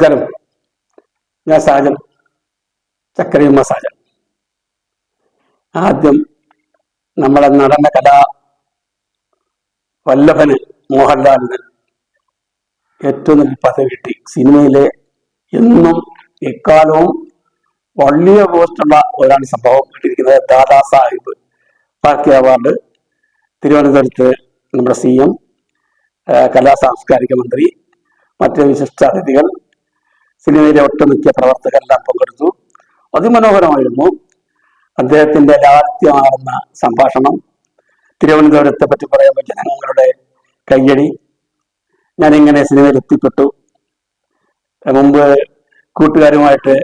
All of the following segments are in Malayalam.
നമസ്കാരം. ഞാൻ സാജൻ. ചക്കരയുമ്മ സാജൻ. ആദ്യം നമ്മളെ നടന കലാ വല്ലഭന് മോഹൻലാലിന് ഏറ്റവും നല്ല പദവി കിട്ടി. സിനിമയിലെ എന്നും എക്കാലവും വലിയ പോസ്റ്റുള്ള ഒരാണ് സംഭവം കിട്ടിയിരിക്കുന്നത്. ദാദാ സാഹിബ് ഫാൽക്കെ അവാർഡ്. തിരുവനന്തപുരത്ത് നമ്മുടെ സി എം കലാ സാംസ്കാരിക മന്ത്രി മറ്റ് വിശിഷ്ടാതിഥികൾ സിനിമയിലെ ഒട്ടുമിക്ക പ്രവർത്തകരെല്ലാം പങ്കെടുത്തു. അതിമനോഹരമായിരുന്നു അദ്ദേഹത്തിന്റെ ലാളിത്യമാർന്ന സംഭാഷണം. തിരുവനന്തപുരത്തെ പറ്റി പറയുമ്പോൾ ജനങ്ങളുടെ കയ്യടി. ഞാനിങ്ങനെ സിനിമയിൽ എത്തിപ്പെട്ടു. മുമ്പ് കൂട്ടുകാരുമായിട്ട്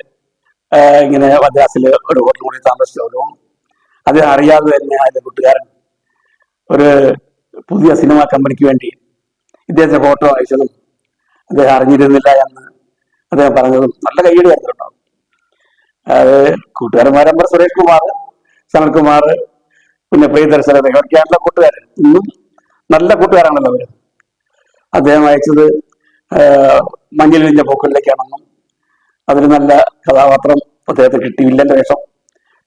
ഇങ്ങനെ മദ്രാസിൽ ഒരു ഹോട്ടൽ കൂടി താമസിച്ചു അത് അറിയാതെ തന്നെ അതിന്റെ കൂട്ടുകാരൻ ഒരു പുതിയ സിനിമ കമ്പനിക്ക് വേണ്ടി ഇദ്ദേഹത്തെ ഫോട്ടോ അയച്ചതും അദ്ദേഹം അറിഞ്ഞിരുന്നില്ല എന്ന് അദ്ദേഹം പറഞ്ഞത് നല്ല കയ്യടിയായിരുന്നു കേട്ടോ അത് കൂട്ടുകാരന്മാരമ്പർ സുരേഷ് കുമാർ സനൽകുമാർ പിന്നെ പ്രിയദർശന ഇവർക്കാണല്ലോ കൂട്ടുകാരൻ. ഇന്നും നല്ല കൂട്ടുകാരാണല്ലോ അവർ. അദ്ദേഹം അയച്ചത് മഞ്ഞിൽ വിഞ്ഞ പൂക്കളിലേക്കാണെന്നും അതിന് നല്ല കഥാപാത്രം അദ്ദേഹത്തിന് കിട്ടിയില്ല വില്ലന്റെ വേഷം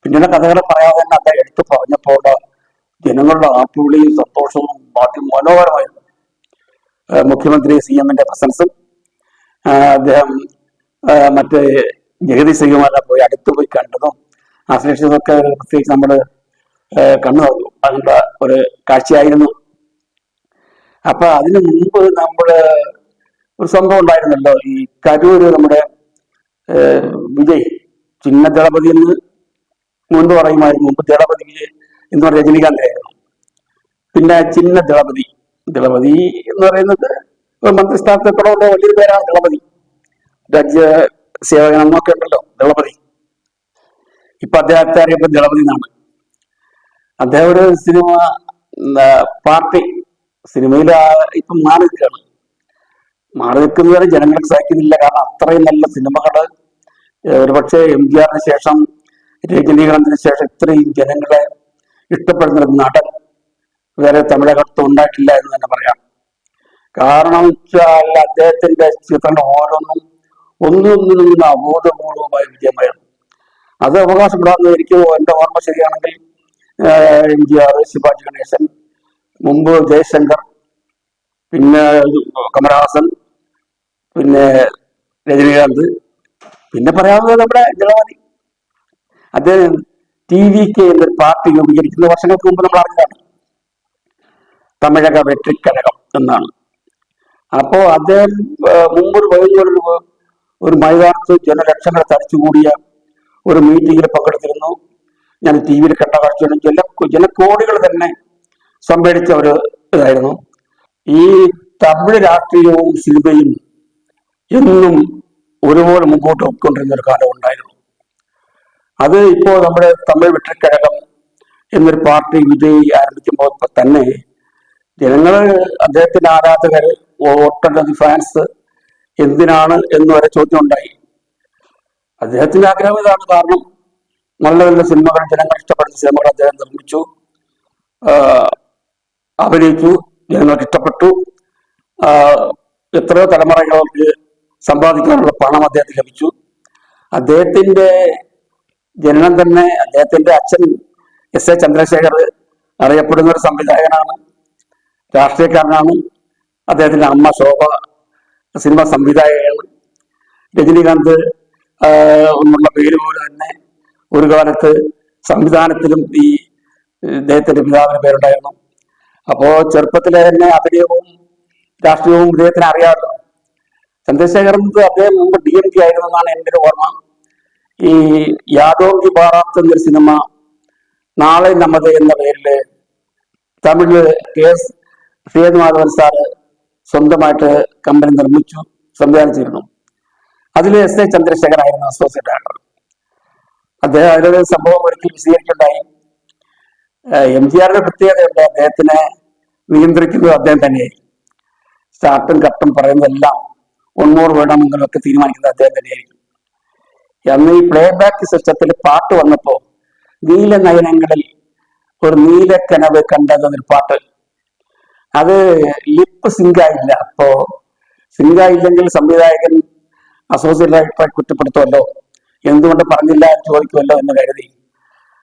പിന്നീട് കഥകളെ പറയാതെ തന്നെ അദ്ദേഹം എടുത്തു പറഞ്ഞപ്പോൾ ജനങ്ങളുടെ ആപ്പുവിളിയും സന്തോഷവും ബാക്കി മനോഹരമായിരുന്നു. മുഖ്യമന്ത്രി സി എമ്മിന്റെ പ്രസൻസും അദ്ദേഹം ആ, മറ്റേ ജഗതി ശ്രീകുമാരനെ പോയി അടുത്ത് പോയി കണ്ടതും ആശ്ലേഷിച്ചതൊക്കെ ഒരു പ്രത്യേകിച്ച് നമ്മൾ കണ്ണു തുറന്നു അതിന്റെ ഒരു കാഴ്ചയായിരുന്നു. അപ്പൊ അതിനു മുമ്പ് നമ്മൾ ഒരു സംഭവം ഉണ്ടായിരുന്നല്ലോ. ഈ കരൂര് നമ്മുടെ വിജയ് ചിന്ന ദളപതി എന്ന് മുൻപ് പറയുമായിരുന്നു. മുമ്പ് ദളപതി വിജയ് എന്ന് പറഞ്ഞ രജനീകാന്തായിരുന്നു പിന്നെ ചിന്ന ദളപതി ദളപതി എന്ന് പറയുന്നത് ഒരു മന്ത്രിസ്ഥാനത്തൊക്കെയുള്ള വലിയൊരു പേരാണ് ദളപതി. രാജ്യ സേവകൻ എന്നൊക്കെ ഉണ്ടല്ലോ ദളപതി. ഇപ്പൊ അദ്ദേഹത്തെ അറിയപ്പോ ദളപതി എന്നാണ്. അദ്ദേഹം ഒരു സിനിമ പാർട്ടി സിനിമയിൽ ഇപ്പം മാറി നിൽക്കുകയാണ്. മാറി നിൽക്കുന്നവരെ ജനങ്ങൾക്ക് സഹിക്കുന്നില്ല കാരണം അത്രയും നല്ല സിനിമകൾ ഒരുപക്ഷെ എം ജി ആറിന് ശേഷം രജനീകാന്തിന് ശേഷം ഇത്രയും ജനങ്ങളെ ഇഷ്ടപ്പെടുന്ന നടൻ വേറെ തമിഴകത്ത് ഉണ്ടായിട്ടില്ല എന്ന് തന്നെ പറയാം. കാരണം വെച്ചാൽ അദ്ദേഹത്തിന്റെ ചിത്രങ്ങൾ ഓരോന്നും ഒന്നൊന്നിൽ നിന്ന് അബോധപൂർവമായ വിജയമായിരുന്നു. അത് അവകാശപ്പെടാമെന്ന് എനിക്ക് എന്റെ ഓർമ്മ ശരിയാണെങ്കിൽ M G R Sivaji Ganesan മുമ്പ് ജയശങ്കർ പിന്നെ കമലഹാസൻ പിന്നെ രജനീകാന്ത് പിന്നെ പറയാവുന്നത് നമ്മുടെ ജനവാദി. അദ്ദേഹം ടി വി കെ എന്നൊരു പാർട്ടി രൂപീകരിക്കുന്ന വർഷങ്ങൾക്ക് മുമ്പ് നമ്മൾ അറിഞ്ഞതാണ്. തമിഴക വെട്രിക്കഴകം എന്നാണ്. അപ്പോ അദ്ദേഹം മുമ്പൊരു മുമ്പ് ഒരു മൈതാനത്ത് ജനലക്ഷങ്ങളെ തടിച്ചുകൂടിയ ഒരു മീറ്റിംഗിൽ പങ്കെടുത്തിരുന്നു. ഞാൻ ടി വിയിൽ കണ്ട കാഴ്ചയാണ്. ജന ജനക്കോടികൾ തന്നെ സംഭരിച്ച ഒരു ഇതായിരുന്നു. ഈ തമിഴ് രാഷ്ട്രീയവും സിനിമയും എന്നും ഒരുപോലെ മുമ്പോട്ട് പോയിക്കൊണ്ടിരുന്ന ഒരു കാലം ഉണ്ടായിരുന്നു. അത് ഇപ്പോ നമ്മുടെ തമിഴ് വെട്ടിക്കഴകം എന്നൊരു പാർട്ടി വിജയി ആരംഭിക്കുമ്പോൾ തന്നെ ജനങ്ങൾ അദ്ദേഹത്തിന്റെ ആരാധകര് ഒട്ടനവധി ഫാൻസ് എന്തിനാണ് എന്ന് വരെ ചോദ്യം ഉണ്ടായി അദ്ദേഹത്തിന്റെ ആഗ്രഹം ഇതാണ്. കാരണം നല്ല നല്ല സിനിമകൾ ജനങ്ങൾ ഇഷ്ടപ്പെടുന്ന സിനിമകൾ അദ്ദേഹം നിർമ്മിച്ചു. അഭിനയിച്ചു. ജനങ്ങൾക്ക് ഇഷ്ടപ്പെട്ടു. എത്രയോ തലമുറകൾക്ക് സമ്പാദിക്കാനുള്ള പണം അദ്ദേഹത്തിന് ലഭിച്ചു. അദ്ദേഹത്തിന്റെ ജനനം തന്നെ അദ്ദേഹത്തിന്റെ അച്ഛൻ എസ് എ ചന്ദ്രശേഖർ അറിയപ്പെടുന്ന ഒരു സംവിധായകനാണ് രാഷ്ട്രീയക്കാരനാണ്. അദ്ദേഹത്തിന്റെ അമ്മ ശോഭ സിനിമ സംവിധായകയാണ്. രജനീകാന്ത് എന്നുള്ള പേര് പോലെ തന്നെ ഒരു കാലത്ത് സംവിധാനത്തിലും ഈ ഇദ്ദേഹത്തിന്റെ പിതാവിന് പേരുണ്ടായിരുന്നു. അപ്പോ ചെറുപ്പത്തിലെ തന്നെ അഭിനയവും രാഷ്ട്രീയവും ഇദ്ദേഹത്തിന് അറിയാമല്ലോ. ചന്ദ്രശേഖരൻ അദ്ദേഹം മുമ്പ് ഡി എം കെ ആയിരുന്നു എന്നാണ് എന്റെ ഒരു ഓർമ്മ. ഈ യാദോങ്കി ബാറാത്ത് എന്നൊരു സിനിമ നാളെ നമ്മത് എന്ന പേരിൽ തമിഴിൽ കെ എസ് ശ്രീമാധവൻ സാറ് സ്വന്തമായിട്ട് കമ്പനി നിർമ്മിച്ചു സംവിധാനം ചെയ്തിരുന്നു അതിൽ എസ് എ ചന്ദ്രശേഖരായിരുന്നു അസോസിയേറ്റ് ഡയറക്ടർ അദ്ദേഹം അതിലൊരു സംഭവം ഒരിക്കൽ വിശദീകരിക്കുണ്ടായി. എം ജി ആറിന്റെ പ്രത്യേകതയുണ്ട് അദ്ദേഹത്തിനെ നിയന്ത്രിക്കുന്നത് അദ്ദേഹം തന്നെയായിരിക്കും. സ്റ്റാർട്ടും കട്ടും പറയുന്നതെല്ലാം ഒന്നൂറ് വേണമെന്നൊക്കെ തീരുമാനിക്കുന്നത് അദ്ദേഹം തന്നെയായിരിക്കും. അന്ന് ഈ പ്ലേ ബാക്ക് സിസ്റ്റത്തിൽ പാട്ട് വന്നപ്പോ നീല നയനങ്ങളിൽ ഒരു നീല കനവ് കണ്ടതെന്നൊരു പാട്ട് അത് ലിപ്പ് സിങ്കായില്ല അപ്പോ സിങ്കായില്ലെങ്കിൽ സംവിധായകൻ അസോസിയേറ്റ് ഡയറക്ടറെ കുറ്റപ്പെടുത്തുമല്ലോ? എന്തുകൊണ്ട് പറഞ്ഞില്ല എന്ന് ചോദിക്കുമല്ലോ എന്ന് കരുതി.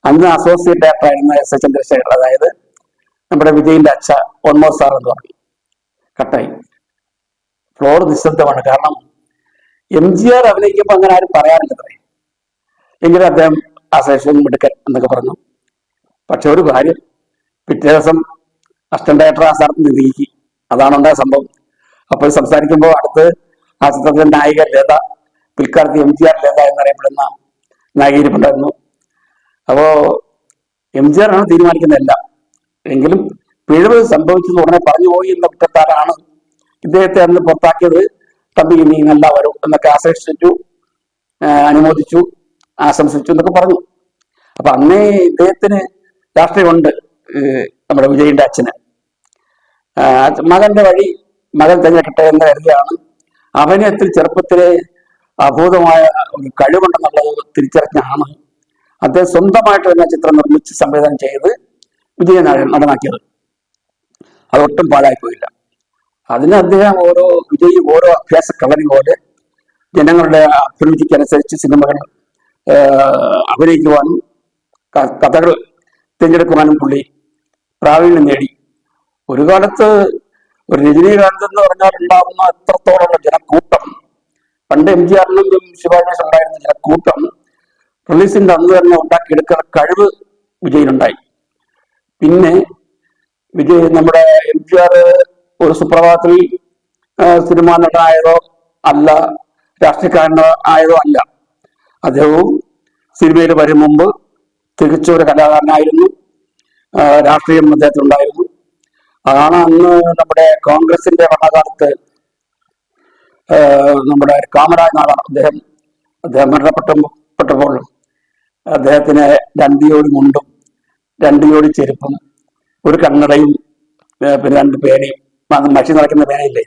അന്ന് അസോസിയേറ്റ് ഡയറക്ടറായിരുന്ന എസ് എ ചന്ദ്രശേഖർ അതായത് നമ്മുടെ വിജയിന്റെ അച്ഛ ഒന്നോ സാർ എന്ന് പറഞ്ഞു. കട്ടായി. ഫ്ലോർ നിശബ്ദമാണ്. കാരണം എം ജി ആർ അഭിനയിക്കുമ്പോൾ അങ്ങനെ ആരും പറയാറില്ലത്രേ. എങ്കിലും അദ്ദേഹം ശേഷം മിടുക്കൻ എന്നൊക്കെ പറഞ്ഞു. പക്ഷെ ഒരു കാര്യം പിറ്റേ ദിവസം അസിസ്റ്റന്റ് ഡയറക്ടർ ആ സ്ഥലത്ത് നീക്കി അതാണ് ഉണ്ടായ സംഭവം. അപ്പോൾ സംസാരിക്കുമ്പോൾ അടുത്ത് ആ ചിത്രത്തിലെ നായിക ലത പിൽക്കാലത്ത് എം ജി ആർ ലത എന്നറിയപ്പെടുന്ന നായികരിപ്പുണ്ടായിരുന്നു അപ്പോ എം ജി ആർ ആണ് തീരുമാനിക്കുന്നതെല്ലാം എങ്കിലും പിഴവ് സംഭവിച്ചത് ഉടനെ പറഞ്ഞു പോയി എന്ന കുറ്റത്താലാണ് ഇദ്ദേഹത്തെ അന്ന് പുറത്താക്കിയത്. തമ്പി നീ നല്ല വരും എന്നൊക്കെ ആശ്രയിച്ചു അനുമോദിച്ചു ആശംസിച്ചു എന്നൊക്കെ പറഞ്ഞു. അപ്പൊ അന്നേ ഇദ്ദേഹത്തിന് രാഷ്ട്രീയമുണ്ട്. നമ്മുടെ വിജയന്റെ അച്ഛന്. മകന്റെ വഴി മകൻ തിരഞ്ഞെടുക്കട്ടെ എന്ന് കരുതിയാണ്. അവന് അഭിനയത്തിൽ ചെറുപ്പത്തിലെ അഭൂതമായ ഒരു കഴിവുണ്ടെന്നുള്ളത് തിരിച്ചറിഞ്ഞാണ് അദ്ദേഹം സ്വന്തമായിട്ട് തന്നെ ചിത്രം നിർമ്മിച്ച് സംവിധാനം ചെയ്ത് വിജയ നട- നടനാക്കിയത് അതൊട്ടും പാഴായിപ്പോയില്ല അതിന് അദ്ദേഹം ഓരോ വിജയി ഓരോ അഭ്യാസ കളരി പോലെ ജനങ്ങളുടെ അഭിരുചിക്കനുസരിച്ച് സിനിമകൾ അഭിനയിക്കുവാനും കഥകൾ തിരഞ്ഞെടുക്കുവാനും പുള്ളി പ്രാവീണ്യം നേടി. ഒരു കാലത്ത് ഒരു രജനീകാന്ത് എന്ന് പറഞ്ഞാൽ ഉണ്ടാകുന്ന എത്രത്തോളമുള്ള ജനക്കൂട്ടം. പണ്ട് എം ജി ആറിനും ശിവാജിനും ഉണ്ടായിരുന്ന ജനക്കൂട്ടം റിലീസിന്റെ അന്ന് തന്നെ ഉണ്ടാക്കിയെടുക്കുന്ന കഴിവ് വിജയിനുണ്ടായി പിന്നെ വിജയ് നമ്മുടെ എം ജി ആർ ഒരു സുപ്രഭാതത്തിൽ സിനിമ നടനായതോ അല്ല രാഷ്ട്രീയക്കാരനോ ആയതോ അല്ല. അദ്ദേഹവും സിനിമയിൽ വരും മുമ്പ് തികച്ചൊരു കലാകാരനായിരുന്നു. രാഷ്ട്രീയം അദ്ദേഹത്തിനുണ്ടായിരുന്നു. അതാണ് അന്ന് നമ്മുടെ കോൺഗ്രസിന്റെ ഭരണകാലത്ത് നമ്മുടെ കാമരാജ് നാടാണ് അദ്ദേഹം അദ്ദേഹം മരണപ്പെട്ടപ്പോൾ അദ്ദേഹത്തിന് രണ്ട് ജോഡി മുണ്ടും രണ്ട് ചെരുപ്പും ഒരു കണ്ണടയും പിന്നെ രണ്ട് പേനയും മഷി നടക്കുന്ന പേനയില്ലേ?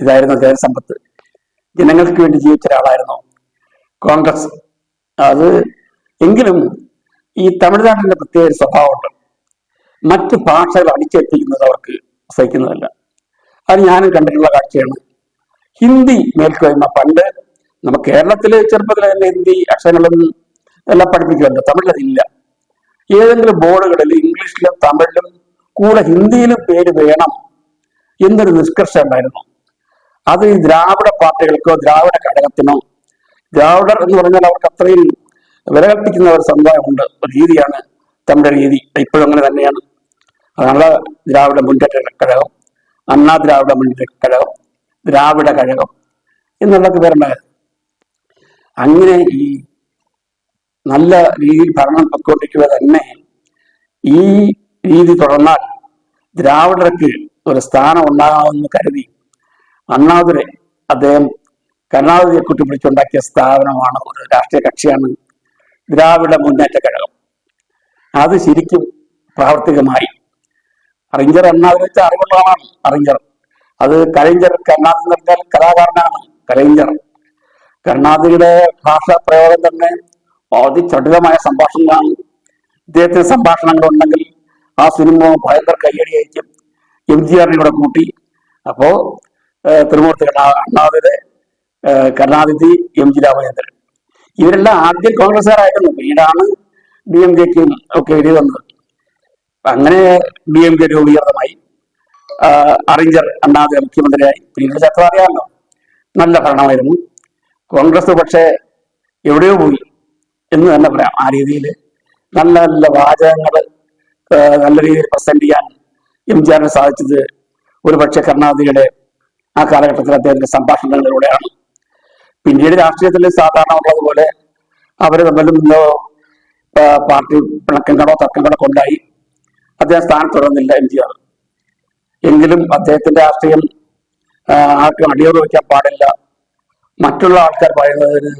ഇതായിരുന്നു അദ്ദേഹം സമ്പത്ത്. ജനങ്ങൾക്ക് വേണ്ടി ജീവിച്ച ഒരാളായിരുന്നു കോൺഗ്രസ്. അത് എങ്കിലും ഈ തമിഴ്നാട്ടിന്റെ പ്രത്യേക സ്വഭാവമുണ്ട്. മറ്റ് ഭാഷകൾ അടിച്ചേൽപ്പിക്കുന്നത് അവർക്ക് സഹിക്കുന്നതല്ല. അത് ഞാനും കണ്ടിട്ടുള്ള കാഴ്ചയാണ്. ഹിന്ദി മേൽക്കോയ്മ പണ്ട് നമ്മ കേരളത്തിൽ ചെറുപ്പത്തിൽ തന്നെ ഹിന്ദി അക്ഷരങ്ങളും എല്ലാം പഠിപ്പിക്കുമല്ലോ തമിഴിലതില്ല. ഏതെങ്കിലും ബോർഡുകളിൽ ഇംഗ്ലീഷിലും തമിഴിലും കൂടെ ഹിന്ദിയിലും പേര് വേണം എന്നൊരു നിഷ്കർഷം ഉണ്ടായിരുന്നു. അത് ഈ ദ്രാവിഡ പാർട്ടികൾക്കോ ദ്രാവിഡ ഘടകത്തിനോ ദ്രാവിഡർ എന്ന് പറഞ്ഞാൽ അവർക്ക് അത്രയും വില കൽപ്പിക്കുന്ന ഒരു സമുദായമുണ്ട്. രീതിയാണ് തമിഴ് രീതി. ഇപ്പോഴും അങ്ങനെ തന്നെയാണ്. അതാണ് ദ്രാവിഡ മുന്നേറ്റ കഴകം അണ്ണാ ദ്രാവിഡ മുന്നേറ്റ കഴകം ദ്രാവിഡ കഴകം എന്നുള്ളതൊക്കെ പേരുണ്ടായത് അങ്ങനെ ഈ നല്ല രീതിയിൽ ഭരണം പൊയ്ക്കൊണ്ടിരിക്കുക തന്നെ ഈ രീതി തുടർന്നാൽ ദ്രാവിഡർക്ക് ഒരു സ്ഥാനം ഉണ്ടാകാമെന്ന് കരുതി അണ്ണാതുരെ അദ്ദേഹം കരുണാനിധിയെ കുട്ടിപ്പിടിച്ചുണ്ടാക്കിയ സ്ഥാപനമാണ് ഒരു രാഷ്ട്രീയ കക്ഷിയാണ് ദ്രാവിഡ മുന്നേറ്റ കഴകം അത് ശരിക്കും പ്രാവർത്തികമായി അറിഞ്ചർ അണ്ണാതിരെ വെച്ച അറിവുള്ളതാണ് അറിഞ്ചർ. അത് കലൈഞ്ചർ എന്ന് പറഞ്ഞാൽ കലാകാരനാണ് കലൈഞ്ചർ കരുണാനിധിയുടെ ഭാഷ പ്രയോഗം തന്നെ അതിചടുലമായ സംഭാഷണങ്ങളാണ്. ഇദ്ദേഹത്തിന് സംഭാഷണങ്ങൾ ഉണ്ടെങ്കിൽ ആ സിനിമ ഭയങ്കര കയ്യടിയായിരിക്കും. എം ജി ആറിനെ കൂടെ കൂട്ടി. അപ്പോ തിരുമൂർത്തി കരുണാ കരുണാതിഥി എം ജി രാമചന്ദ്രൻ ഇവരെല്ലാം ആദ്യം കോൺഗ്രസ്സുകാരായിരുന്നു. പിന്നീടാണ് ഡി എം കെക്കും ഒക്കെ എഴുതി വന്നത്. അങ്ങനെ ഡി എം കെ രൂപീകൃതമായി അറിഞ്ചർ അണ്ണാതെ മുഖ്യമന്ത്രിയായി. പിന്നീട് ചർച്ച അറിയാമല്ലോ നല്ല ഭരണമായിരുന്നു. കോൺഗ്രസ് പക്ഷേ എവിടെയോ പോയി എന്ന് തന്നെ പറയാം. ആ രീതിയിൽ നല്ല നല്ല വാചകങ്ങൾ നല്ല രീതിയിൽ പ്രസന്റ് ചെയ്യാൻ എം ജി ആറിന് സാധിച്ചത് ഒരു പക്ഷേ കരുണാനിധിയുടെ ആ കാലഘട്ടത്തിൽ അദ്ദേഹത്തിന്റെ സംഭാഷണങ്ങളിലൂടെയാണ്. പിന്നീട് രാഷ്ട്രീയത്തിൽ സാധാരണ ഉള്ളതുപോലെ അവർ ആ, പാർട്ടി പിണക്കങ്ങളോ തർക്കങ്ങളോ കൊണ്ടായി അദ്ദേഹം സ്ഥാനത്ത് തുടർന്നില്ല എം ജി ആർ. എങ്കിലും അദ്ദേഹത്തിന്റെ രാഷ്ട്രീയം ആർക്കും അടിയോട് വയ്ക്കാൻ പാടില്ല. മറ്റുള്ള ആൾക്കാർ പറയുന്നതിന്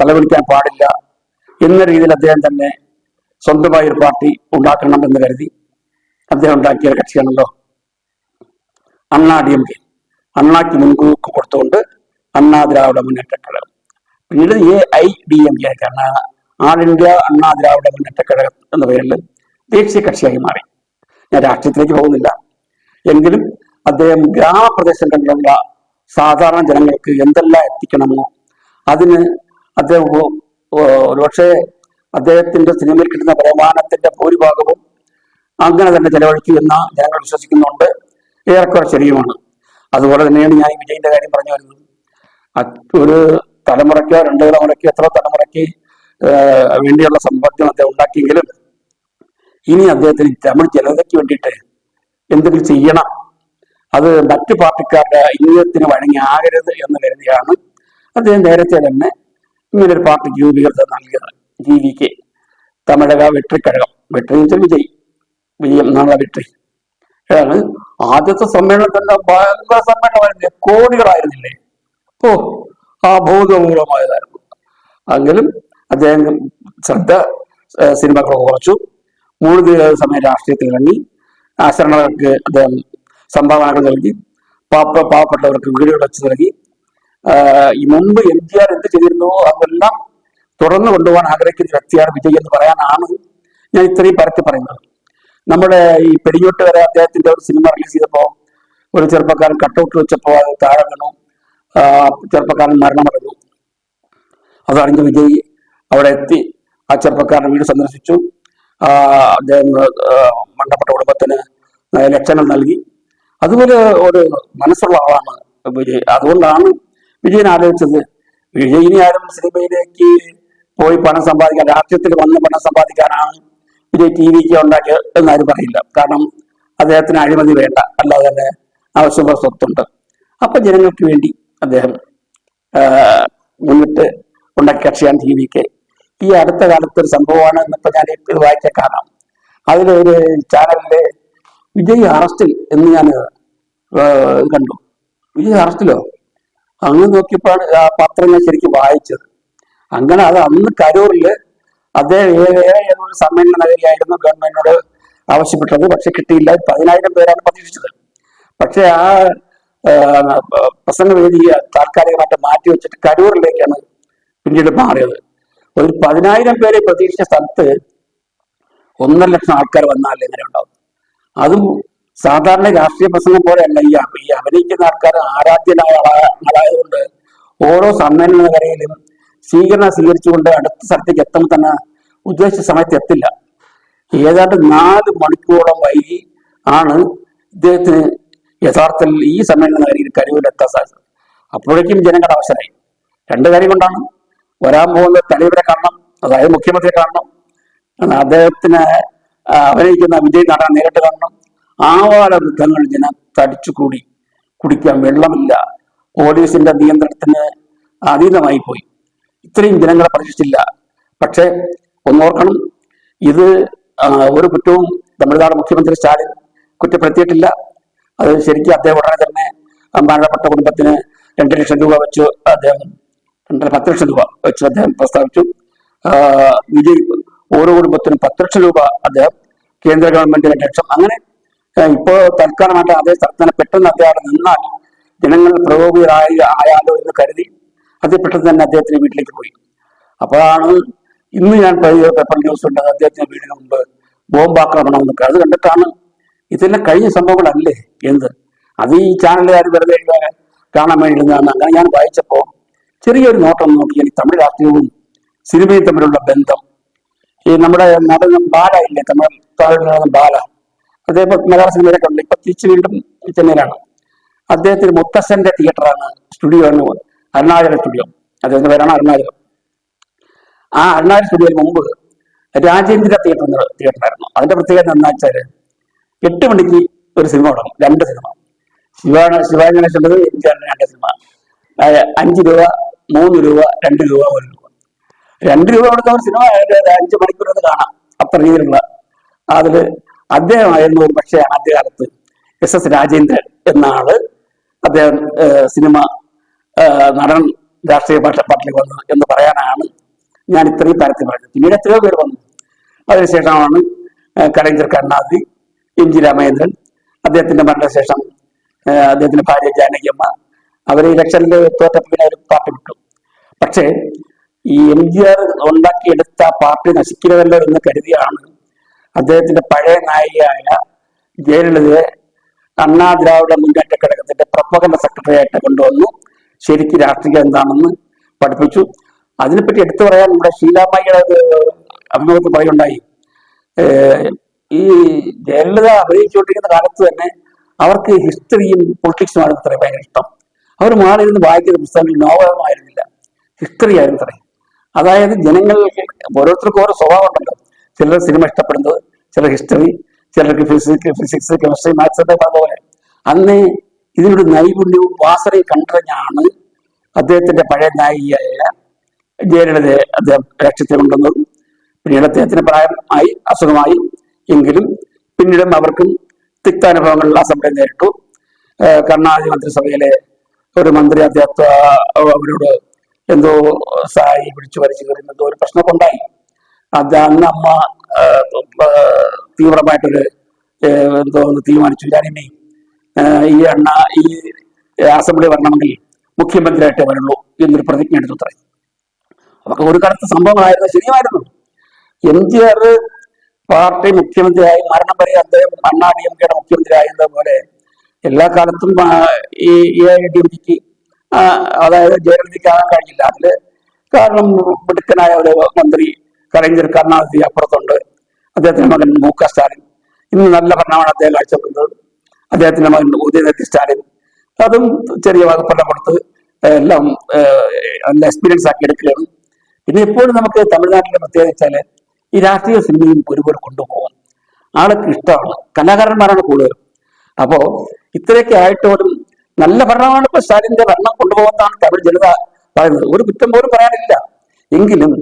തലവിളിക്കാൻ പാടില്ല. എന്ന രീതിയിൽ അദ്ദേഹം തന്നെ സ്വന്തമായി ഒരു പാർട്ടി ഉണ്ടാക്കണം എന്ന് കരുതി അദ്ദേഹം ഉണ്ടാക്കിയ കക്ഷിയാണല്ലോ അണ്ണാ ഡി എം കെ. അണ്ണാക്ക് മുൻകൂക്ക് കൊടുത്തുകൊണ്ട് അണ്ണാ ദ്രാവിഡ മുന്നേറ്റ കഴകം പിന്നീട് A I D M K Anna all India അണ്ണാ ദ്രാവിഡ മുന്നേറ്റ കഴകം എന്ന പേരിൽ ദേശീയ കക്ഷിയായി മാറി. ഞാൻ രാഷ്ട്രീയത്തിലേക്ക് പോകുന്നില്ല. എങ്കിലും അദ്ദേഹം ഗ്രാമപ്രദേശങ്ങളിലുള്ള സാധാരണ ജനങ്ങൾക്ക് എന്തെല്ലാം എത്തിക്കണമോ അതിന് അദ്ദേഹം ഒരുപക്ഷെ അദ്ദേഹത്തിന്റെ സിനിമയിൽ കിട്ടുന്ന വരുമാനത്തിന്റെ ഭൂരിഭാഗവും അങ്ങനെ തന്നെ ചെലവഴിച്ചു എന്ന് ജനങ്ങൾ വിശ്വസിക്കുന്നുണ്ട്. ഏറെക്കുറെ ശരിയുമാണ്. അതുപോലെ തന്നെയാണ് ഞാൻ ഈ വിജയിന്റെ കാര്യം പറഞ്ഞു വരുന്നത്. ഒരു തലമുറയ്ക്കോ രണ്ട് തലമുറയ്ക്കോ എത്ര തലമുറയ്ക്ക് വേണ്ടിയുള്ള സമ്പത്തും അദ്ദേഹം ഉണ്ടാക്കിയെങ്കിലും ഇനി അദ്ദേഹത്തിന് തമിഴ് ജനതയ്ക്ക് വേണ്ടിയിട്ട് എന്തെങ്കിലും ചെയ്യണം. അത് മറ്റു പാർട്ടിക്കാരുടെ ഇംഗിതത്തിന് വഴങ്ങിയാകരുത് എന്ന് കരുതിയാണ് അദ്ദേഹം നേരത്തെ തന്നെ ഇങ്ങനെ ഒരു പാർട്ടി രൂപീകൃതം നൽകിയത്. G V K. Tamilaga Vettrikkazhagam Vettri എന്ന് വെച്ചാൽ വിജയ്. വിജയം എന്നുള്ള വെട്രി. അതാണ് ആദ്യത്തെ സമ്മേളനം തന്നെ ഭയങ്കര സമ്മേളനമായിരുന്നില്ലേ കോടികളായിരുന്നില്ലേ? ഓ ആ ഭൗതികമൂലമായതായിരുന്നു. എങ്കിലും അദ്ദേഹം ശ്രദ്ധ സിനിമകളൊക്കെ കുറച്ചു. മൂന്ന് സമയം രാഷ്ട്രീയത്തിൽ ഇറങ്ങി ആശരണങ്ങൾക്ക് അദ്ദേഹം സംഭാവനകൾ നൽകി. പാപ്പ പാവപ്പെട്ടവർക്ക് വീടുകൾ വെച്ച് നൽകി. ഈ മുമ്പ് എം ജി ആർ എന്ത് ചെയ്തിരുന്നോ അതെല്ലാം തുടർന്ന് കൊണ്ടുപോകാൻ ആഗ്രഹിക്കുന്ന വ്യക്തിയാണ് വിജയ് എന്ന് പറയാനാണ് ഞാൻ ഇത്രയും പരത്തി പറയുന്നത്. നമ്മുടെ ഈ പെരിയോട്ട് വരെ അദ്ദേഹത്തിന്റെ ഒരു സിനിമ റിലീസ് ചെയ്തപ്പോൾ ഒരു ചെറുപ്പക്കാരൻ കട്ടൗട്ട് വെച്ചപ്പോൾ അത് താഴെ വീണു. ചെറുപ്പക്കാരൻ മരണമടഞ്ഞു അതറിഞ്ഞ് വിജയ് അവിടെ എത്തി. ആ ചെറുപ്പക്കാരൻ വീട് സന്ദർശിച്ചു. അദ്ദേഹം മണ്ടപ്പെട്ട കുടുംബത്തിന് ലക്ഷങ്ങൾ നൽകി. അതുപോലെ ഒരു മനസ്സുള്ള ആളാണ് വിജയ്. അതുകൊണ്ടാണ് വിജയൻ ആലോചിച്ചത് വിജയിനി ആരും സിനിമയിലേക്ക് പോയി പണം സമ്പാദിക്കാൻ രാഷ്ട്രീയത്തിൽ വന്ന് പണം സമ്പാദിക്കാനാണ് വിജയ് ടി വിക്ക് ഉണ്ടാക്കിയത് എന്നാരും പറയില്ല. കാരണം അദ്ദേഹത്തിന് അഴിമതി വേണ്ട അല്ലാതെ തന്നെ ആവശ്യമുള്ള സ്വത്തുണ്ട്. അപ്പൊ ജനങ്ങൾക്ക് വേണ്ടി അദ്ദേഹം മുന്നിട്ട് ഉണ്ടാക്കിയ കക്ഷിയാണ് ടി വിക്ക് ഈ അടുത്ത കാലത്ത് ഒരു സംഭവമാണ് ഇന്നിപ്പോ ഞാൻ ഇത് വായിച്ച കാണാം. അതിലൊരു ചാനലിലെ വിജയ് അറസ്റ്റിൽ എന്ന് ഞാൻ കണ്ടു. വിജയ് അറസ്റ്റിലോ? അങ്ങനെ നോക്കിയപ്പോഴാണ് ആ പത്രം ഞാൻ ശരിക്കും വായിച്ചത്. അങ്ങനെ അത് അന്ന് കരൂറിൽ അദ്ദേഹം ഏതൊരു സമ്മേളന നഗരിയായിരുന്നു ഗവൺമെന്റിനോട് ആവശ്യപ്പെട്ടത്. പക്ഷെ കിട്ടിയില്ല. പതിനായിരം പേരാണ് പ്രതീക്ഷിച്ചത്. പക്ഷെ ആ ആ, പ്രസംഗവേദി താൽക്കാലികമായിട്ട് മാറ്റി വെച്ചിട്ട് കരൂരിലേക്കാണ് പിന്നീട് മാറിയത്. ഒരു പതിനായിരം പേരെ പ്രതീക്ഷിച്ച സ്ഥലത്ത് ഒന്നര ലക്ഷം ആൾക്കാർ വന്നാൽ എങ്ങനെ ഉണ്ടാവും? അതും സാധാരണ രാഷ്ട്രീയ പ്രസംഗം പോലെയല്ല ഈ ഈ അഭിനയിക്കുന്ന ആൾക്കാർ ആരാധ്യനായ ആളാ- ആളായതുകൊണ്ട് ഓരോ സമ്മേളന നഗരയിലും സ്വീകരണം സ്വീകരിച്ചുകൊണ്ട് അടുത്ത സ്ഥലത്തേക്ക് എത്തുമ്പോൾ തന്നെ ഉദ്ദേശിച്ച സമയത്ത് എത്തില്ല. ഏതാണ്ട് നാല് മണിക്കൂറോളം വൈകി ആണ് ഇദ്ദേഹത്തിന് യഥാർത്ഥത്തിൽ ഈ സമ്മേളന നഗരിയിൽ കരുവിലെത്താൻ സാധിച്ചത്. അപ്പോഴേക്കും ജനങ്ങളുടെ അവസരമായി രണ്ട് കാര്യം കൊണ്ടാണ്. വരാൻ പോകുന്ന തലവരെ കാണണം അതായത് മുഖ്യമന്ത്രി കാണണം അദ്ദേഹത്തിന് അഭിനയിക്കുന്ന വിജയ് നടൻ നേരിട്ട് കാണണം. ആവാല വൃദ്ധങ്ങൾ ജനം തടിച്ചുകൂടി കുടിക്കാൻ വെള്ളമില്ല. പോലീസിന്റെ നിയന്ത്രണത്തിന് അതീതമായി പോയി. ഇത്രയും ജനങ്ങളെ പ്രതീക്ഷിച്ചില്ല. പക്ഷേ ഒന്നോർക്കണം ഇത് ഒരു കുറ്റവും തമിഴ്നാട് മുഖ്യമന്ത്രി സ്റ്റാലിൻ കുറ്റപ്പെടുത്തിയിട്ടില്ല. അത് ശരിക്കും അദ്ദേഹം ഉടനെ തന്നെ മരണപ്പെട്ട കുടുംബത്തിന് രണ്ട് ലക്ഷം രൂപ വെച്ച് അദ്ദേഹം രണ്ടര പത്ത് ലക്ഷം രൂപ വെച്ച് അദ്ദേഹം പ്രസ്താവിച്ചു. വിജയ് ഓരോ കുടുംബത്തിനും പത്ത് ലക്ഷം രൂപ അദ്ദേഹം കേന്ദ്ര ഗവൺമെന്റിന് ലക്ഷം. അങ്ങനെ ഇപ്പോൾ ഇപ്പോ തൽക്കാലമായിട്ട് അതേ തന്നെ പെട്ടെന്ന് അദ്ദേഹം നിന്നാൽ ജനങ്ങൾ പ്രകോപിതരായി ആയാലോ എന്ന് കരുതി അദ്ദേഹം പെട്ടെന്ന് തന്നെ അദ്ദേഹത്തിന്റെ വീട്ടിലേക്ക് പോയി. അപ്പോഴാണ് ഇന്ന് ഞാൻ പേപ്പർ ന്യൂസ് ഉണ്ട് അദ്ദേഹത്തിന്റെ വീടിന് മുമ്പ് ബോംബാക്രമണം എന്നൊക്കെ. അത് കണ്ടിട്ടാണ് ഇതെല്ലാം കഴിഞ്ഞ സംഭവങ്ങളല്ലേ എന്ത്? അത് ഈ ചാനലുകാർ വെറുതെ കാണാൻ വേണ്ടി ഇരുന്നതാണ്. അങ്ങനെ ഞാൻ വായിച്ചപ്പോ ചെറിയൊരു നോട്ടം നോക്കിയാൽ എനിക്ക് തമിഴ് രാഷ്ട്രീയവും സിനിമയും തമ്മിലുള്ള ബന്ധം. ഈ നമ്മുടെ നടൻ ബാല ഇല്ലേ തമിഴ് നടൻ ബാല. അദ്ദേഹം മലയാള സിനിമയിലൊക്കെ ഉണ്ട് ഇപ്പൊ തിരിച്ചു വീണ്ടും ചെന്നൈയിലാണ്. അദ്ദേഹത്തിന് മുത്തശ്ശന്റെ തിയേറ്ററാണ് സ്റ്റുഡിയോ ആണ് അരുണാചല സ്റ്റുഡിയോ. അദ്ദേഹത്തിന്റെ പേരാണ് അരുണാചലം ആ അരുണാചല സ്റ്റുഡിയോയിൽ മുമ്പ് രാജേന്ദ്ര തിയേറ്റർ എന്ന തിയേറ്ററായിരുന്നു. അതിന്റെ പ്രത്യേകത എന്താ വെച്ചാൽ എട്ട് മണിക്ക് ഒരു സിനിമ തുടങ്ങും. രണ്ട് സിനിമ. ശിവാണ് ശിവാജി ഗണേശ് എം ജി രണ്ട് സിനിമ. അഞ്ച് രൂപ മൂന്ന് രൂപ രണ്ട് രൂപ ഒരു രൂപ. രണ്ട് രൂപ കൊടുത്ത ഒരു സിനിമ അഞ്ച് മണിക്കൂർ അത് കാണാം. അത്ര രീതിയിലുള്ള അതിൽ അദ്ദേഹമായിരുന്നു ഒരു പക്ഷേ ആദ്യകാലത്ത് എസ് എസ് രാജേന്ദ്രൻ എന്ന ആൾ അദ്ദേഹം സിനിമ നടൻ രാഷ്ട്രീയ ഭാഷ പാർട്ടിലേക്ക് വന്നത് എന്ന് പറയാനാണ് ഞാൻ ഇത്രയും തരത്തിൽ പറഞ്ഞത്. പിന്നീട് എത്രയോ പേര് വന്നു. അതിനുശേഷമാണ് ഏഹ്, കണ്ണാതി എം ജി രാമേന്ദ്രൻ അദ്ദേഹത്തിന്റെ മരണശേഷം അദ്ദേഹത്തിന്റെ ഭാര്യ ജാനകിയമ്മ അവർ ഇലക്ഷനിൽ തോറ്റപ്പോൾ പിന്നെ അവർ പാർട്ടി വിട്ടു. പക്ഷേ ഈ എം ജി ആർ ഉണ്ടാക്കിയെടുത്ത പാർട്ടി നശിക്കരുതല്ലോ എന്ന് കരുതിയാണ് അദ്ദേഹത്തിന്റെ പഴയ നായികയായ ജയലളിതയെ അണ്ണാ ദ്രാവിഡ മുന്നേറ്റ ഘടകത്തിന്റെ പ്രപ്പകണ്ട സെക്രട്ടറി ആയിട്ട് കൊണ്ടുവന്നു. ശരിക്കും രാഷ്ട്രീയം എന്താണെന്ന് പഠിപ്പിച്ചു. അതിനെപ്പറ്റി എടുത്തു പറയാൻ നമ്മുടെ ശീലാമ്മയുടെ അഭിമുഖത്തിൽ പറയുണ്ടായി ഈ ജയലളിത അഭിനയിച്ചുകൊണ്ടിരിക്കുന്ന കാലത്ത് തന്നെ അവർക്ക് ഹിസ്റ്ററിയും പൊളിറ്റിക്സുമാണ് അത്ര ഭയങ്കര ഇഷ്ടം. അവർ മാറിയിരുന്ന് വായിക്കുന്ന പുസ്തകങ്ങൾ നോവലമായിരുന്നില്ല ഹിസ്റ്ററി ആയിരുന്നു അതായത് ജനങ്ങൾക്ക് ഓരോരുത്തർക്കും ഓരോ സ്വഭാവം ഉണ്ടല്ലോ. ചിലർ സിനിമ ഇഷ്ടപ്പെടുന്നത് ചിലർ ഹിസ്റ്ററി ചിലർക്ക് ഫിസിക്സ് ഫിസിക്സ് കെമിസ്ട്രി മാത്സ് എന്നൊക്കെ പോലെ. അന്ന് ഇതിനൊരു നൈപുണ്യവും വാസനയും കണ്ടറിഞ്ഞാണ് അദ്ദേഹത്തിന്റെ പഴയ നായികയായ ജയലളിതയെ അദ്ദേഹം ലക്ഷ്യത്തിൽ കൊണ്ടുവന്നതും പിന്നീട് അദ്ദേഹത്തിന് പ്രായം ആയി അസുഖമായി എങ്കിലും പിന്നീടും അവർക്കും തിക്താനുഭവങ്ങൾ അസംബ്ലി നേരിട്ടു. കർണാടക മന്ത്രിസഭയിലെ ഒരു മന്ത്രി അദ്ദേഹത്തെ അവരോട് എന്തോ സായി പിടിച്ചു വലിച്ചു കയറുന്ന എന്തോ ഒരു പ്രശ്നമൊക്കെ ഉണ്ടായി. അത് അന്ന് അമ്മ തീവ്രമായിട്ടൊരു എന്തോ തീരുമാനിച്ചു. ഞാനിനി ഈ എണ്ണ ഈ അസംബ്ലി വരണമെങ്കിൽ മുഖ്യമന്ത്രിയായിട്ടേ വരുള്ളൂ എന്നൊരു പ്രതിജ്ഞ എടുത്തു അത്രേ. അതൊക്കെ ഒരു കടത്ത് സംഭവങ്ങളായിരുന്നു ശരിയായിരുന്നു എം ജി ആർ പാർട്ടി മുഖ്യമന്ത്രിയായി മരണം വരെ അദ്ദേഹം അണ്ണാ ഡി എം കെയുടെ മുഖ്യമന്ത്രി ആയിരുന്നത് പോലെ എല്ലാ കാലത്തും ഈ എ ഐ ഡി ബിക്ക് അതായത് ജയലളിതയ്ക്ക് ആകാൻ കഴിഞ്ഞില്ല. അതിൽ കാരണം മിടുക്കനായ ഒരു മന്ത്രി കലൈഞ്ചർ കരുണാനിധി അപ്പുറത്തുണ്ട്. അദ്ദേഹത്തിന്റെ മകൻ മു ക സ്റ്റാലിൻ. ഇന്ന് നല്ല ഭരണമാണ് അദ്ദേഹം കാഴ്ചവെക്കുന്നത്. അദ്ദേഹത്തിന്റെ മകൻ ഉദയനിധി സ്റ്റാലിൻ. അതും ചെറിയ വകുപ്പെല്ലാം കൊടുത്ത് എല്ലാം നല്ല എക്സ്പീരിയൻസ് ആക്കി എടുക്കുകയാണ്. പിന്നെ എപ്പോഴും നമുക്ക് തമിഴ്നാട്ടിലെ പ്രത്യേകത വെച്ചാൽ ഈ രാഷ്ട്രീയ സിനിമയും ഒരുപോലെ കൊണ്ടുപോകും ആൾക്ക് ഇഷ്ടമാണ്. കലാകാരന്മാരാണ് കൂടുതൽ അപ്പോ ഇത്രയൊക്കെ ആയിട്ടോടും നല്ല ഭരണമാണ് ഇപ്പൊ സ്റ്റാലിന്റെ ഭരണം കൊണ്ടുപോകുന്നതാണ് തമിഴ് ജനത പറയുന്നത്. ഒരു കുറ്റം പോലും പറയാനില്ല. എങ്കിലും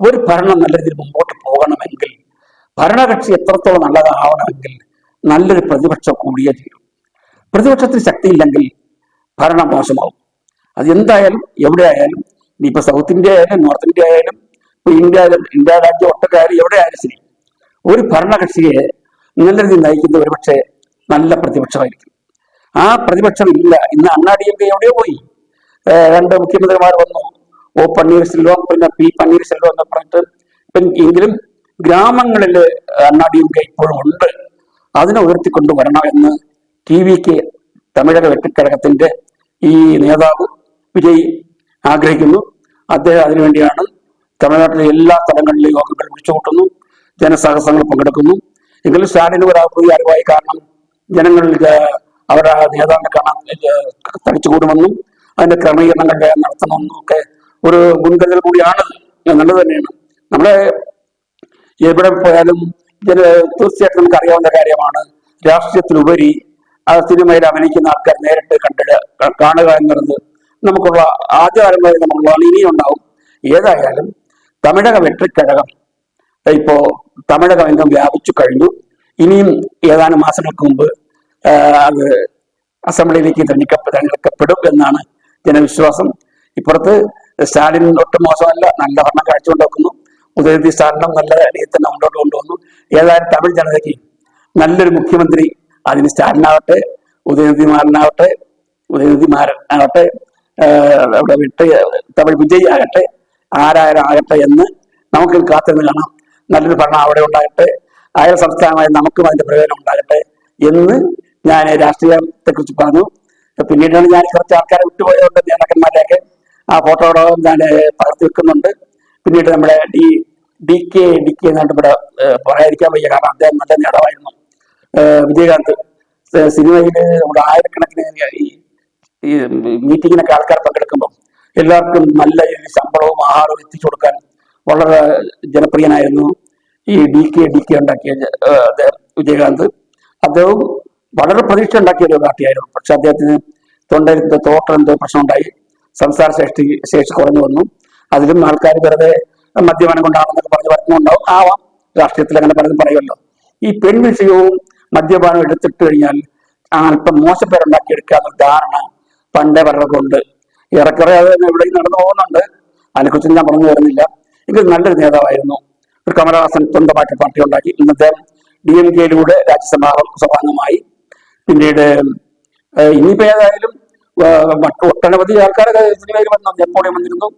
ഒരു ഭരണം നല്ല രീതിയിൽ മുമ്പോട്ട് പോകണമെങ്കിൽ ഭരണകക്ഷി എത്രത്തോളം നല്ലതാവണമെങ്കിൽ നല്ലൊരു പ്രതിപക്ഷം കൂടിയേ തീരും. പ്രതിപക്ഷത്തിന് ശക്തിയില്ലെങ്കിൽ ഭരണം മോശമാവും. അത് എന്തായാലും എവിടെ ആയാലും ഇനിയിപ്പോ സൗത്ത് ഇന്ത്യ ആയാലും നോർത്ത് ഇന്ത്യ ആയാലും ഇപ്പൊ ഇന്ത്യ ഇന്ത്യ രാജ്യം ഒട്ടക്കായാലും എവിടെ ആയാലും ശരി. ഒരു ഭരണകക്ഷിയെ നല്ല രീതിയിൽ നയിക്കുന്ന ഒരുപക്ഷെ നല്ല പ്രതിപക്ഷമായിരിക്കും. ആ പ്രതിപക്ഷം ഇല്ല. ഇന്ന് അണ്ണാ ഡി എം കെ എവിടെയോ പോയി. രണ്ട് മുഖ്യമന്ത്രിമാർ വന്നു. ഒ പന്നീർസെൽവം പിന്നെ പി പന്നീർസെൽവം എന്ന് പറഞ്ഞിട്ട് എങ്കിലും ഗ്രാമങ്ങളിൽ അണ്ണാ ഡി എം കെ ഇപ്പോഴും ഉണ്ട്. അതിനെ ഉയർത്തിക്കൊണ്ടു എന്ന് ടി വി കെ തമിഴക വെട്ടിക്കഴകത്തിന്റെ ഈ നേതാവ് വിജയ് ആഗ്രഹിക്കുന്നു. അദ്ദേഹം അതിനുവേണ്ടിയാണ് തമിഴ്നാട്ടിലെ എല്ലാ തലങ്ങളിലെ യോഗങ്ങൾ വിളിച്ചു കൂട്ടുന്നു ജനസാഹസങ്ങൾ പങ്കെടുക്കുന്നു. എങ്കിലും സ്റ്റാലിന് ഒരു അറിവായി കാരണം ജനങ്ങൾക്ക് അവരുടെ നേതാവിനെ കാണാൻ തടിച്ചുകൂടുമെന്നും അതിന്റെ ക്രമീകരണങ്ങളൊക്കെ നടത്തണമെന്നും ഒക്കെ ഒരു മുൻകരുതൽ കൂടിയാണ്. നല്ലത് തന്നെയാണ്. നമ്മളെ എവിടെ പോയാലും ഇതിന് തീർച്ചയായിട്ടും നമുക്ക് അറിയാവുന്ന കാര്യമാണ്. രാഷ്ട്രീയത്തിലുപരി ആ സിനിമയിൽ അഭിനയിക്കുന്ന ആൾക്കാർ നേരിട്ട് കണ്ടിട്ട് കാണുക എന്നുള്ളത് നമുക്കുള്ള ആദ്യകാലം വരെ നമുക്കുള്ള ഇനിയും ഉണ്ടാവും. ഏതായാലും തമിഴക വെട്ടിക്കഴകം ഇപ്പോ തമിഴകമെങ്കും വ്യാപിച്ചു കഴിഞ്ഞു. ഇനിയും ഏതാനും മാസങ്ങൾക്ക് മുമ്പ് അത് അസംബ്ലിയിലേക്ക് തെരഞ്ഞെടുക്ക തെരഞ്ഞെടുക്കപ്പെടും എന്നാണ് ജനവിശ്വാസം. ഇപ്പുറത്ത് സ്റ്റാലിൻ ഒട്ടും മോശമല്ല നല്ല ഭരണം കാഴ്ചകൊണ്ടുവെക്കുന്നു. ഉദയനിധി സ്റ്റാലിനും നല്ല രീതിയിൽ തന്നെ മുന്നോട്ട് കൊണ്ടുവന്നു. ഏതായാലും തമിഴ് ജനതയ്ക്ക് നല്ലൊരു മുഖ്യമന്ത്രി അതിന് സ്റ്റാലിനാവട്ടെ ഉദയനിധിമാരനാവട്ടെ ഉദയനിധിമാരൻ ഉദയനിധി മാരൻ ആകട്ടെ അവിടെ വിട്ട് തമിഴ് വിജയ് ആകട്ടെ ആരായാലും ആകട്ടെ എന്ന് നമുക്ക് കാത്തിരുന്ന് കാണാം. നല്ലൊരു ഭരണം അവിടെ ഉണ്ടാകട്ടെ അയൽ സംസ്ഥാനമായി നമുക്കും അതിന്റെ പ്രയോജനം ഉണ്ടാകട്ടെ എന്ന് ഞാൻ രാഷ്ട്രീയത്തെ കുറിച്ച് പറഞ്ഞു. പിന്നീടാണ് ഞാൻ കുറച്ച് ആൾക്കാരെ വിട്ടുപോയതുകൊണ്ട് നേതാക്കന്മാരെയൊക്കെ ആ ഫോട്ടോയോടൊപ്പം ഞാൻ പകർത്തി വെക്കുന്നുണ്ട്. പിന്നീട് നമ്മുടെ D D K D K എന്നാണ് ഇവിടെ പറയാതിരിക്കാൻ വയ്യ. കാരണം അദ്ദേഹം നല്ല നേതാവായിരുന്നു. വിജയകാന്ത് സിനിമയിൽ നമ്മുടെ ആയിരക്കണക്കിന് ഈ മീറ്റിങ്ങിനൊക്കെ ആൾക്കാർ പങ്കെടുക്കുമ്പോൾ എല്ലാവർക്കും നല്ല ശമ്പളവും ആഹാരവും എത്തിച്ചു കൊടുക്കാൻ വളരെ ജനപ്രിയനായിരുന്നു ഈ ഡി കെ ഡി കെ ഉണ്ടാക്കിയ വിജയകാന്ത്. അദ്ദേഹവും വളരെ പ്രതീക്ഷ ഉണ്ടാക്കിയ ഒരു പാർട്ടിയായിരുന്നു. പക്ഷെ അദ്ദേഹത്തിന് തൊണ്ടയിൽ എന്തോ പ്രശ്നമുണ്ടായി. സംസാര ശേഷി ശേഷി കുറഞ്ഞു വന്നു. അതിലും ആൾക്കാർ വെറുതെ മദ്യപാനം കൊണ്ടാണെന്നൊക്കെ പറഞ്ഞ് വരുന്നുണ്ടാവും. ആവാം. രാഷ്ട്രീയത്തിൽ അങ്ങനെ പലതും പറയുമല്ലോ. ഈ പെൺ വിഷയവും മദ്യപാനവും എടുത്തിട്ട് കഴിഞ്ഞാൽ അല്പം മോശപ്പേരുണ്ടാക്കിയെടുക്കാന്ന ധാരണ പണ്ടേ പലർക്കുണ്ട്. ഏറെക്കുറെ അത് ഇവിടെ നടന്നു പോകുന്നുണ്ട്. അതിനെക്കുറിച്ച് ഞാൻ പറഞ്ഞു വരുന്നില്ല. എങ്കിൽ നല്ലൊരു നേതാവായിരുന്നു. ഒരു കമലഹാസൻ സ്വന്തമായിട്ട് പാർട്ടി ഉണ്ടാക്കി. ഇന്നത്തെ ഡി എം കെയിലൂടെ രാജ്യസഭാ സഭാംഗമായി. പിന്നീട് ഇനിയിപ്പോ ഏതായാലും മറ്റു ഒട്ടനവധി ആൾക്കാരൊക്കെ സിനിമയിൽ വന്നു നെപ്പോളിയൻ വന്നിരുന്നു.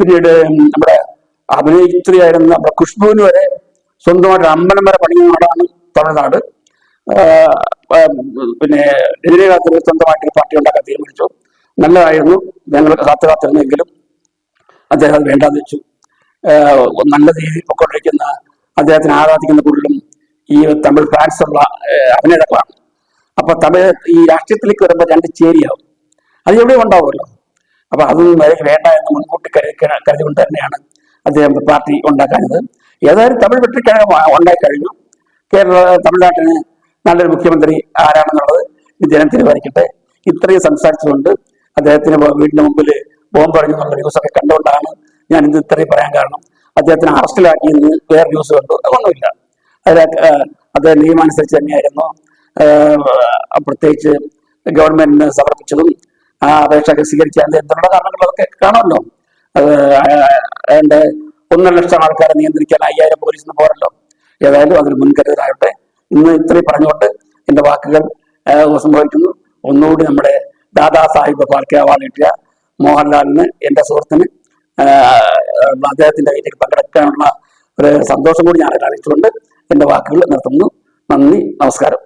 പിന്നീട് നമ്മുടെ അഭിനേത്രിയായിരുന്ന നമ്മുടെ ഖുഷ്ബുവിന് വരെ സ്വന്തമായിട്ട് അമ്പലം വരെ പണിയുന്ന നാടാണ് തമിഴ്നാട്. പിന്നെ രജനീകാന്തിന് സ്വന്തമായിട്ടൊരു പാർട്ടി ഉണ്ടാക്കാൻ തീരുമാനിച്ചു. നല്ലതായിരുന്നു. ഞങ്ങൾ കാത്തു കാത്തിരുന്നെങ്കിലും അദ്ദേഹം അത് വേണ്ടാന്ന് വെച്ചു. നല്ല രീതിയിൽ പൊക്കൊണ്ടിരിക്കുന്ന അദ്ദേഹത്തിന് ആരാധിക്കുന്ന കൂടുതലും ഈ തമിഴ് ഫാൻസ് ഉള്ള അഭിനേതാക്കളാണ്. അപ്പൊ തമിഴ് ഈ രാഷ്ട്രീയത്തിലേക്ക് വരുമ്പോൾ രണ്ട് ചേരിയാവും. അത് എവിടെയും ഉണ്ടാവുമല്ലോ. അപ്പൊ അതൊന്നും എനിക്ക് വേണ്ട എന്ന് മുൻകൂട്ടി കരുതുകൊണ്ട് തന്നെയാണ് അദ്ദേഹം പാർട്ടി ഉണ്ടാക്കാനത് ഏതായാലും തമിഴ് വെട്ടിക്കഴകം ഉണ്ടായി കേരള തമിഴ്നാട്ടിന് നല്ലൊരു മുഖ്യമന്ത്രി ആരാണെന്നുള്ളത് ജനം തീരുമാനിക്കട്ടെ. ഇത്രയും സംസാരിച്ചുകൊണ്ട് അദ്ദേഹത്തിന് വീടിന് മുമ്പിൽ ബോംബ് പറഞ്ഞു എന്നുള്ള ന്യൂസൊക്കെ കണ്ടുകൊണ്ടാണ് ഞാൻ ഇത് ഇത്രയും പറയാൻ കാരണം. അദ്ദേഹത്തിന് അറസ്റ്റിലാക്കിയെന്ന് വേറെ ന്യൂസ് കണ്ടു. അതൊന്നുമില്ല. അതിൽ അദ്ദേഹം നിയമാനുസരിച്ച് തന്നെയായിരുന്നു. പ്രത്യേകിച്ച് ഗവൺമെന്റിന് സമർപ്പിച്ചതും ആ അപേക്ഷ സ്വീകരിക്കാൻ എന്നുള്ള കാരണങ്ങളൊക്കെ കാണുമല്ലോ. അത് അതിന്റെ ഒന്നര ലക്ഷം ആൾക്കാരെ നിയന്ത്രിക്കാൻ അയ്യായിരം പോലീസിന് പോരല്ലോ. ഏതായാലും അതിന് മുൻകരുതലാവട്ടെ ഇന്ന് ഇത്രയും പറഞ്ഞുകൊണ്ട് എന്റെ വാക്കുകൾ സംഭവിക്കുന്നു. ഒന്നുകൂടി നമ്മുടെ ദാദാ സാഹിബ് ഫാൽക്കെ അവാർഡ് കിട്ടിയ മോഹൻലാലിന് എന്റെ സുഹൃത്തിന് അദ്ദേഹത്തിന്റെ വീട്ടിൽ പങ്കെടുക്കാനുള്ള ഒരു സന്തോഷം കൂടി ഞാൻ അറിയിച്ചുകൊണ്ട് എന്റെ വാക്കുകൾ നിർത്തുന്നു. നന്ദി നമസ്കാരം.